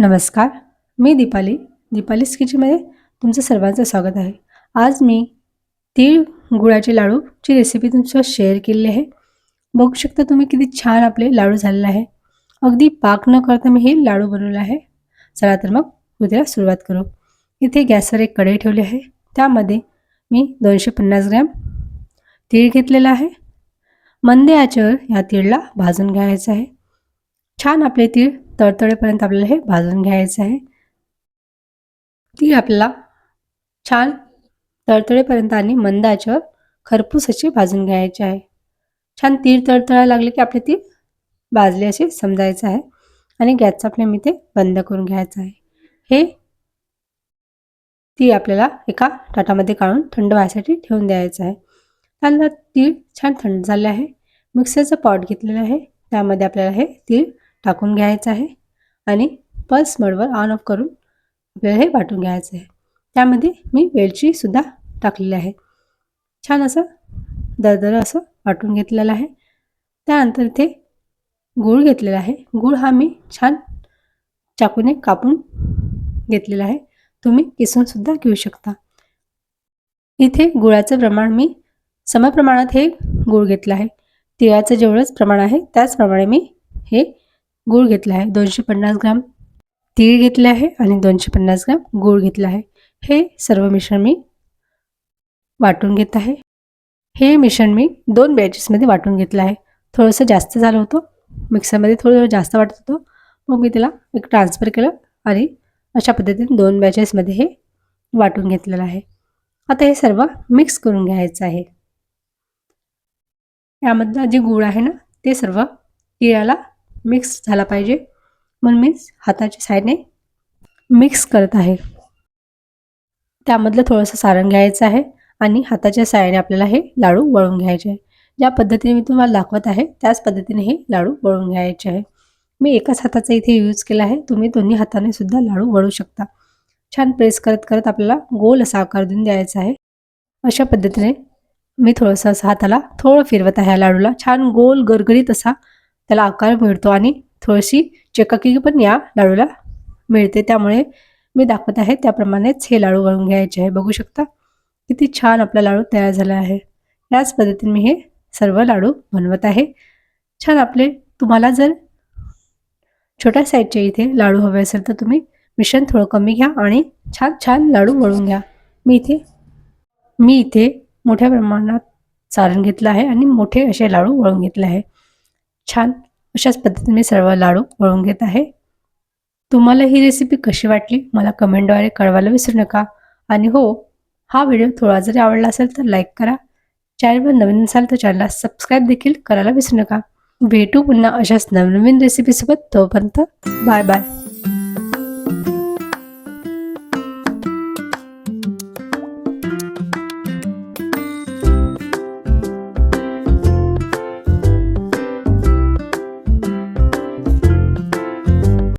नमस्कार मी दीपाली. दीपालीस किचनमध्ये तुमचं सर्वांचं स्वागत आहे. आज मी तीळ गुळाचे लाडूची रेसिपी तुमच्यासोबत शेअर केलेली आहे. बघू शकता तुम्ही किती छान आपले लाडू झालेले आहे. अगदी पाक न करता मी हे लाडू बनवला आहे. चला तर मग उद्या सुरुवात करू. इथे गॅसवर एक कढई ठेवली आहे. त्यामध्ये मी दोनशे पन्नास ग्रॅम तीळ घेतलेला आहे. मंद आचेवर या तीळला भाजून घ्यायचं आहे. छान आपले तीळ तळतळेपर्यंत आपल्याला हे भाजून घ्यायचं आहे. ती आपल्याला छान तडतडेपर्यंत आणि मंद आचेवर खरपूस अशी भाजून घ्यायचे आहे. छान तीळ तळतळायला लागले की आपले ती भाजली अशी समजायचं आहे. आणि गॅसचा फ्लेम इथे बंद करून घ्यायचा आहे. हे ती आपल्याला एका ताटामध्ये काढून थंड व्हायसाठी ठेवून द्यायचं आहे. त्यानंतर तीळ छान थंड झाले आहे. मिक्सरचं पॉट घेतलेलं आहे. त्यामध्ये आपल्याला हे तीळ टाकून घ्यायचं आहे आणि पल्स मोडवर ऑन ऑफ करून आपल्याला हे वाटून घ्यायचं आहे. त्यामध्ये मी वेलचीसुद्धा टाकलेली आहे. छान असं दरदर असं वाटून घेतलेलं आहे. त्यानंतर इथे गूळ घेतलेला आहे. गूळ हा मी छान चाकूने कापून घेतलेला आहे. तुम्ही किसूनसुद्धा घेऊ शकता. इथे गुळाचं प्रमाण मी समप्रमाणात हे गूळ घेतलं आहे. तिळाचं जेवढंच प्रमाण आहे त्याचप्रमाणे मी हे गूळ घेतला आहे. दोनशे पन्नास ग्राम तीळ घेतले आहे आणि दोनशे पन्नास ग्राम गूळ घेतला आहे. हे सर्व मिश्रण मी वाटून घेत आहे. हे मिश्रण मी दोन बॅचेसमध्ये वाटून घेतलं आहे. थोडंसं जास्त झालं होतं. मिक्सरमध्ये थोडं जास्त वाटत होतं. मग मी त्याला एक ट्रान्सफर केलं आणि अशा पद्धतीने दोन बॅचेसमध्ये हे वाटून घेतलेलं आहे. आता हे सर्व मिक्स करून घ्यायचं आहे. यामधलं जे गूळ आहे ना ते सर्व तिळाला मिक्स झाला पाहिजे. म्हणून मी हाताच्या साईडने मिक्स करत आहे. त्यामधलं थोडंसं सारण घ्यायचं आहे आणि हाताच्या साहाय्याने आपल्याला हे लाडू वळून घ्यायचे आहे. ज्या पद्धतीने मी तुम्हाला दाखवत आहे त्याच पद्धतीने हे लाडू वळून घ्यायचे आहे. मी एकाच हाताचा इथे यूज केला आहे. तुम्ही दोन्ही हाताने सुद्धा लाडू वळू शकता. छान प्रेस करत करत आपल्याला गोल असा आकार देऊन द्यायचा आहे. अशा पद्धतीने मी थोडंसं असं हाताला थोडं फिरवत आहे या लाडूला. छान गोल गरगरीत असा त्याला आकार मिळतो आणि थोडीशी चकाकी पण या लाडूला मिळते. त्यामुळे मी दाखवत आहे त्याप्रमाणेच हे लाडू वळून घ्यायचे आहे. बघू शकता किती छान आपला लाडू तयार झाला आहे. याच पद्धतीने मी हे सर्व लाडू बनवत आहे. छान आपले तुम्हाला जर छोट्या साईजचे इथे लाडू हवे असेल तर तुम्ही मिश्रण थोडं कमी घ्या आणि छान छान लाडू वळून घ्या. मी इथे मी इथे मोठ्या प्रमाणात सारण घेतलं आहे आणि मोठे असे लाडू वळून घेतले आहे. छान. अशाच पद्धतीने मी सर्व लाडू वळून घेत आहे. तुम्हाला ही रेसिपी कशी वाटली? मला कमेंटद्वारे कळवायला विसरू नका. आणि हो हा व्हिडिओ थोडा जरी आवडला असेल तर लाईक करा. चॅनलवर नवीन असाल तर चॅनलला सबस्क्राईब देखील करायला विसरू नका. भेटू पुन्हा अशाच नवनवीन रेसिपीसोबत तोपर्यंत बाय बाय